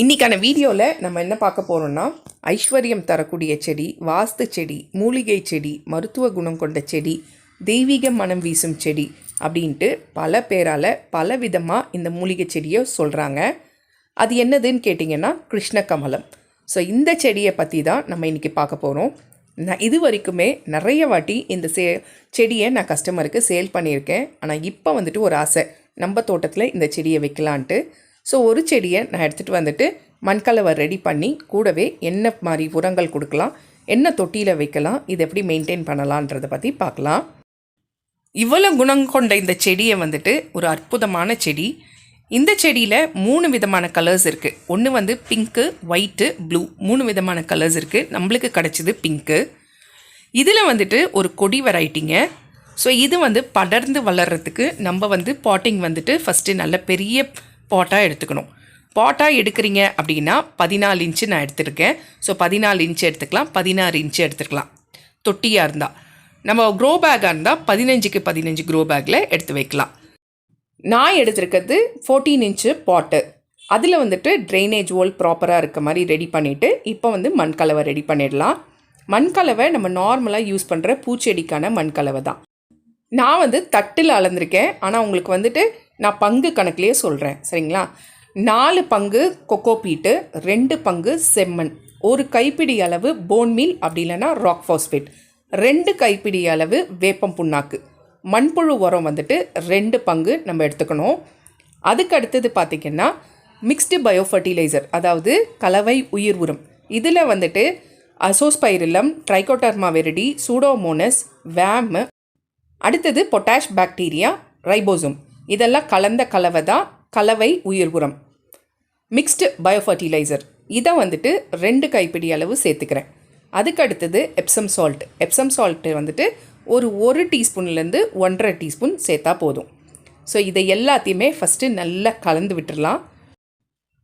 இன்றைக்கான வீடியோவில் நம்ம என்ன பார்க்க போகிறோம்னா ஐஸ்வர்யம் தரக்கூடிய செடி வாஸ்து செடி மூலிகை செடி மருத்துவ குணம் கொண்ட செடி தெய்வீக மனம் வீசும் செடி அப்படின்ட்டு பல பேரால் பல விதமாக இந்த மூலிகை செடியை சொல்கிறாங்க அது என்னதுன்னு கேட்டிங்கன்னா கிருஷ்ணகமலம். ஸோ இந்த செடியை பற்றி தான் நம்ம இன்றைக்கி பார்க்க போகிறோம் நான் இது வரைக்குமே நிறைய வாட்டி இந்த சே செடியை நான் கஸ்டமருக்கு சேல் பண்ணியிருக்கேன். ஆனால் இப்போ வந்துட்டு ஒரு ஆசை. நம்ம தோட்டத்தில் இந்த செடியை வைக்கலான்ட்டு. ஸோ ஒரு செடியை நான் எடுத்துகிட்டு வந்துட்டு மண்கலவை ரெடி பண்ணி கூடவே என்ன மாதிரி உரங்கள் கொடுக்கலாம். என்ன தொட்டியில் வைக்கலாம். இது எப்படி மெயின்டைன் பண்ணலான்றதை பற்றி பார்க்கலாம். இவ்வளோ குணம் கொண்ட இந்த செடியை வந்துட்டு ஒரு அற்புதமான செடி. இந்த செடியில் மூணு விதமான கலர்ஸ் இருக்குது ஒன்று வந்து பிங்க்கு ஒயிட்டு ப்ளூ மூணு விதமான கலர்ஸ் இருக்குது நம்மளுக்கு கிடச்சிது பிங்க்கு இதில் வந்துட்டு ஒரு கொடி வெரைட்டிங்க ஸோ இது வந்து படர்ந்து வளர்கிறதுக்கு நம்ம வந்து பாட்டிங் வந்துட்டு ஃபஸ்ட்டு நல்ல பெரிய பாட்டாக எடுத்துக்கணும். பாட்டாக எடுக்கிறீங்க அப்படின்னா பதினாலு இன்ச்சு நான் எடுத்திருக்கேன். ஸோ பதினாலு இன்ச்சு எடுத்துக்கலாம். பதினாறு இன்ச்சு எடுத்துக்கலாம். தொட்டியாக இருந்தால் நம்ம க்ரோ பேக்காக இருந்தால் பதினஞ்சுக்கு பதினஞ்சு க்ரோ பேக்கில் எடுத்து வைக்கலாம். நான் எடுத்திருக்கிறது ஃபோர்டீன் இன்ச்சு பாட்டு அதில் வந்துட்டு ட்ரைனேஜ் ஹோல் ப்ராப்பராக இருக்க மாதிரி ரெடி பண்ணிவிட்டு இப்போ வந்து மண்கலவை ரெடி பண்ணிடலாம். மண்கலவை நம்ம நார்மலாக யூஸ் பண்ணுற பூச்செடிக்கான மண்கலவை தான். நான் வந்து தட்டில் அளந்திருக்கேன். ஆனால் உங்களுக்கு வந்துட்டு நான் பங்கு கணக்குலேயே சொல்கிறேன் சரிங்களா? நாலு பங்கு கொக்கோ பீட்டு ரெண்டு பங்கு செம்மண். ஒரு கைப்பிடி அளவு போன் மீல் அப்படி இல்லைன்னா ராக் ஃபாஸ்பேட் ரெண்டு கைப்பிடி அளவு வேப்பம் புண்ணாக்கு. மண்புழு உரம் வந்துட்டு ரெண்டு பங்கு நம்ம எடுத்துக்கணும். அதுக்கு அடுத்தது பார்த்திங்கன்னா மிக்ஸ்டு பயோ ஃபர்டிலைசர் அதாவது கலவை உயிர் உரம். இதில் வந்துட்டு azospirillum trichoderma viride pseudomonas VAM அடுத்தது பொட்டாஷ் பாக்டீரியா ரைபோசோம் இதெல்லாம் கலந்த கலவை தான் கலவை உயிர் உரம். மிக்ஸ்டு பயோஃபர்டிலைசர் இதை வந்துட்டு ரெண்டு கைப்பிடி அளவு சேர்த்துக்கிறேன். அதுக்கு அடுத்தது எப்சம் சால்ட் எப்சம் சால்ட்டு வந்துட்டு ஒரு ஒரு டீஸ்பூன்லேருந்து ஒன்றரை டீஸ்பூன் சேர்த்தா போதும். ஸோ இதை எல்லாத்தையுமே ஃபஸ்ட்டு நல்லா கலந்து விட்டுடலாம்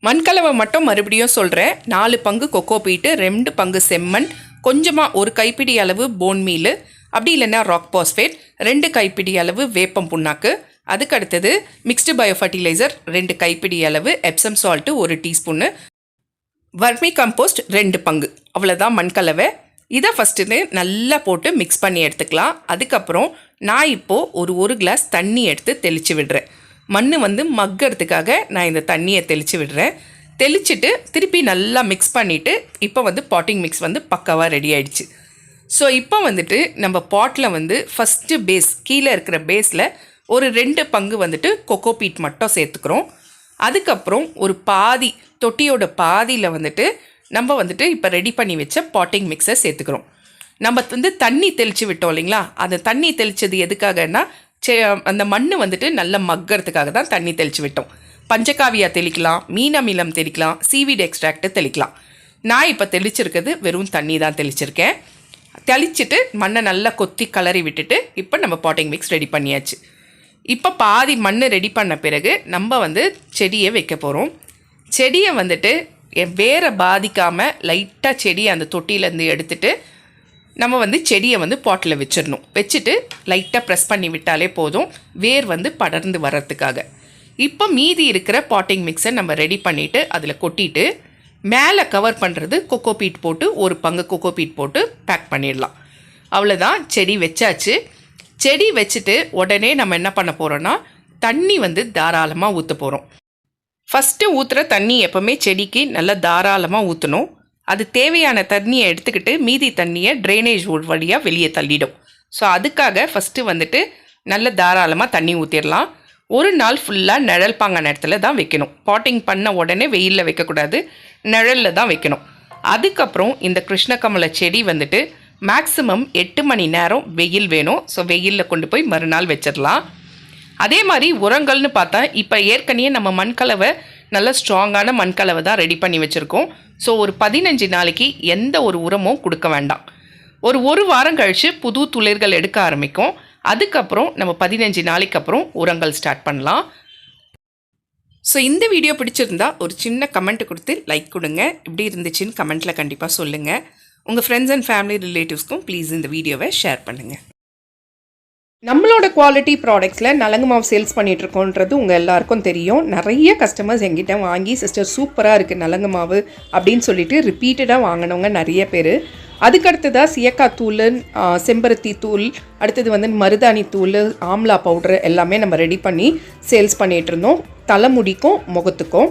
மண்கலவை மட்டும் மறுபடியும் சொல்கிறேன் நாலு பங்கு கொக்கோ பீட்டு ரெண்டு பங்கு செம்மண் கொஞ்சமாக ஒரு கைப்பிடி அளவு போன் மீல் அப்படி இல்லைன்னா ராக் பாஸ்பேட் ரெண்டு கைப்பிடி அளவு வேப்பம் புண்ணாக்கு அதுக்கு அடுத்தது மிக்ஸ்டு பயோ ஃபர்டிலைசர் ரெண்டு கைப்பிடி அளவு எப்சம் சால்ட்டு ஒரு டீஸ்பூன்னு வர்மி கம்போஸ்ட் ரெண்டு பங்கு. அவ்வளோதான் மண்கலவை இதை ஃபஸ்ட்டு நல்லா போட்டு மிக்ஸ் பண்ணி எடுத்துக்கலாம். அதுக்கப்புறம் நான் இப்போது ஒரு ஒரு கிளாஸ் தண்ணி எடுத்து தெளித்து விடுறேன். மண் வந்து மக்கறதுக்காக நான் இந்த தண்ணியை தெளித்து விடுறேன். தெளிச்சுட்டு திருப்பி நல்லா மிக்ஸ் பண்ணிவிட்டு இப்போ வந்து பாட்டிங் மிக்ஸ் வந்து பக்காவாக ரெடி ஆயிடுச்சு. ஸோ இப்போ வந்துட்டு நம்ம பாட்டில் வந்து ஃபஸ்ட்டு பேஸ் கீழே இருக்கிற பேஸில் ஒரு ரெண்டு பங்கு வந்துட்டு கொக்கோ பீட் மட்டும் சேர்த்துக்கிறோம். அதுக்கப்புறம் ஒரு பாதி தொட்டியோட பாதியில் வந்துட்டு நம்ம வந்துட்டு இப்போ ரெடி பண்ணி வச்ச பாட்டிங் மிக்ஸை சேர்த்துக்கிறோம். நம்ம வந்து தண்ணி தெளித்து விட்டோம் இல்லைங்களா? அந்த தண்ணி தெளித்தது எதுக்காகன்னா சே அந்த மண் வந்துட்டு நல்ல மக்கிறதுக்காக தான் தண்ணி தெளித்து விட்டோம். பஞ்சகாவியா தெளிக்கலாம் மீனமிலம் தெளிக்கலாம் சீவீட் எக்ஸ்ட்ராக்ட்டு தெளிக்கலாம். நான் இப்போ தெளிச்சிருக்கிறது வெறும் தண்ணி தான் தெளிச்சிருக்கேன். தெளிச்சிட்டு மண்ணை நல்லா கொத்தி கலரி விட்டுட்டு இப்போ நம்ம பாட்டிங் மிக்ஸ் ரெடி பண்ணியாச்சு. இப்போ பாதி மண் ரெடி பண்ண பிறகு நம்ம வந்து செடியை வைக்க போகிறோம் செடியை வந்துட்டு எ- வேரை பாதிக்காமல் லைட்டாக செடியை அந்த தொட்டியிலேருந்து எடுத்துட்டு நம்ம வந்து செடியை வந்து பாட்டில் வச்சிடணும். வச்சுட்டு லைட்டாக ப்ரெஸ் பண்ணி விட்டாலே போதும். வேர் வந்து படர்ந்து வர்றதுக்காக. இப்போ மீதி இருக்கிற பாட்டிங் மிக்ஸை நம்ம ரெடி பண்ணிவிட்டு அதில் கொட்டிட்டு மேலே கவர் பண்ணுறது கொக்கோ பீட் போட்டு ஒரு பங்கு கொக்கோ பீட் போட்டு பேக் பண்ணிடலாம். அவ்வளோதான் செடி வச்சாச்சு. செடி வச்சுட்டு உடனே நம்ம என்ன பண்ண போகிறோன்னா தண்ணி வந்து தாராளமாக ஊற்ற போகிறோம் ஃபஸ்ட்டு ஊற்றுற தண்ணி எப்போவுமே செடிக்கு நல்லா தாராளமாக ஊற்றணும் அது தேவையான தண்ணியை எடுத்துக்கிட்டு மீதி தண்ணியை ட்ரைனேஜ் வழியாக வெளியே தள்ளிடும். ஸோ அதுக்காக ஃபஸ்ட்டு வந்துட்டு நல்ல தாராளமாக தண்ணி ஊற்றிடலாம் ஒரு நாள் ஃபுல்லாக நிழல் பாங்க நேரத்தில் தான் வைக்கணும். பாட்டிங் பண்ண உடனே வெயிலில் வைக்கக்கூடாது. நிழலில் தான் வைக்கணும். அதுக்கப்புறம் இந்த கிருஷ்ணகமல செடி வந்துட்டு மேக்ஸிமம் எட்டு மணி நேரம் வெயில் வேணும். ஸோ வெயிலில் கொண்டு போய் மறுநாள் வச்சிடலாம். அதே மாதிரி உரங்கள்னு பார்த்தா இப்போ ஏற்கனவே நம்ம மண்கலவை நல்ல ஸ்ட்ராங்கான மண்கலவை தான் ரெடி பண்ணி வச்சுருக்கோம். ஸோ ஒரு பதினஞ்சு நாளைக்கு எந்த ஒரு உரமும் கொடுக்க வேண்டாம். ஒரு ஒரு வாரம் கழித்து புது துளிர்கள் எடுக்க ஆரம்பிக்கும். அதுக்கப்புறம் நம்ம பதினஞ்சு நாளைக்கு அப்புறம் உரங்கள் ஸ்டார்ட் பண்ணலாம். ஸோ இந்த வீடியோ பிடிச்சிருந்தா ஒரு சின்ன கமெண்ட் கொடுத்து லைக் கொடுங்க. எப்படி இருந்துச்சுன்னு கமெண்ட்டில் கண்டிப்பாக சொல்லுங்கள் உங்கள் ஃப்ரெண்ட்ஸ் அண்ட் ஃபேமிலி ரிலேட்டிவ்ஸ்க்கும் ப்ளீஸ் இந்த வீடியோவை ஷேர் பண்ணுங்கள் நம்மளோட குவாலிட்டி ப்ராடக்ட்ஸில் நலங்கு மாவு சேல்ஸ் பண்ணிகிட்ருக்கோன்றது உங்கள் எல்லாருக்கும் தெரியும். நிறைய கஸ்டமர்ஸ் எங்கிட்ட வாங்கி சிஸ்டர் சூப்பராக இருக்குது நலங்கு மாவு அப்படின்னு சொல்லிட்டு ரிப்பீட்டடாக வாங்கினவங்க நிறைய பேர். அதுக்கடுத்ததாக சியக்கா தூள் செம்பருத்தி தூள் அடுத்தது வந்து மருதாணி தூள் ஆம்லா பவுடர் எல்லாமே நம்ம ரெடி பண்ணி சேல்ஸ் பண்ணிகிட்ருந்தோம் இருந்தோம். தலைமுடிக்கும் முகத்துக்கும்.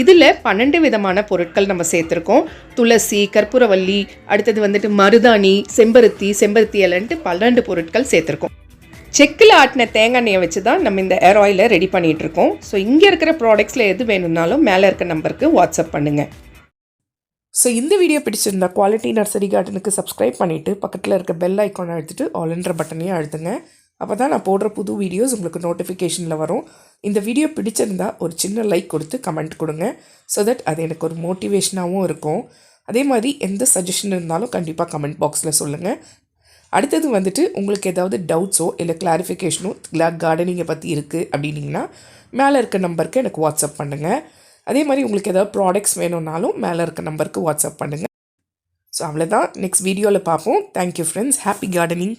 இதில் பன்னெண்டு விதமான பொருட்கள் நம்ம சேர்த்துருக்கோம். துளசி கற்பூரவல்லி அடுத்தது வந்துட்டு மருதாணி செம்பருத்தி செம்பருத்தி இலன்ட்டு பன்னெண்டு பொருட்கள் சேர்த்துருக்கோம். செக்கில் ஆட்டின தேங்காய் எண்ணெயை வச்சு தான் நம்ம இந்த ஏர் ஆயிலை ரெடி பண்ணிகிட்டு இருக்கோம் ஸோ இங்கே இருக்கிற ப்ராடக்ட்ஸில் எது வேணும்னாலும் மேலே இருக்க நம்பருக்கு வாட்ஸ்அப் பண்ணுங்கள் ஸோ இந்த வீடியோ பிடிச்சிருந்தா குவாலிட்டி நர்சரி கார்டனுக்கு சப்ஸ்கிரைப் பண்ணிவிட்டு பக்கத்தில் இருக்க பெல் ஐக்கானை அழுத்திட்டு ஆல்ன்ற பட்டனையும் அழுத்துங்க. அப்போ தான் நான் போடுற புது வீடியோஸ் உங்களுக்கு நோட்டிஃபிகேஷனில் வரும். இந்த வீடியோ பிடிச்சிருந்தா ஒரு சின்ன லைக் கொடுத்து கமெண்ட் கொடுங்க ஸோ தட் அது எனக்கு ஒரு மோட்டிவேஷனாகவும் இருக்கும். அதே மாதிரி எந்த சஜஷன் இருந்தாலும் கண்டிப்பாக கமெண்ட் பாக்ஸில் சொல்லுங்கள் அடுத்தது வந்துட்டு உங்களுக்கு ஏதாவது டவுட்ஸோ இல்லை கிளாரிஃபிகேஷனோ கார்டனிங்கை பற்றி இருக்குது அப்படின்னீங்கன்னா மேலே இருக்க நம்பருக்கு எனக்கு வாட்ஸ்அப் பண்ணுங்கள் அதே மாதிரி உங்களுக்கு ஏதாவது ப்ராடக்ட்ஸ் வேணும்னாலும் மேலே இருக்க நம்பருக்கு வாட்ஸ்அப் பண்ணுங்கள் ஸோ அவ்வளோதான் நெக்ஸ்ட் வீடியோவில் பார்ப்போம். Thank you friends happy gardening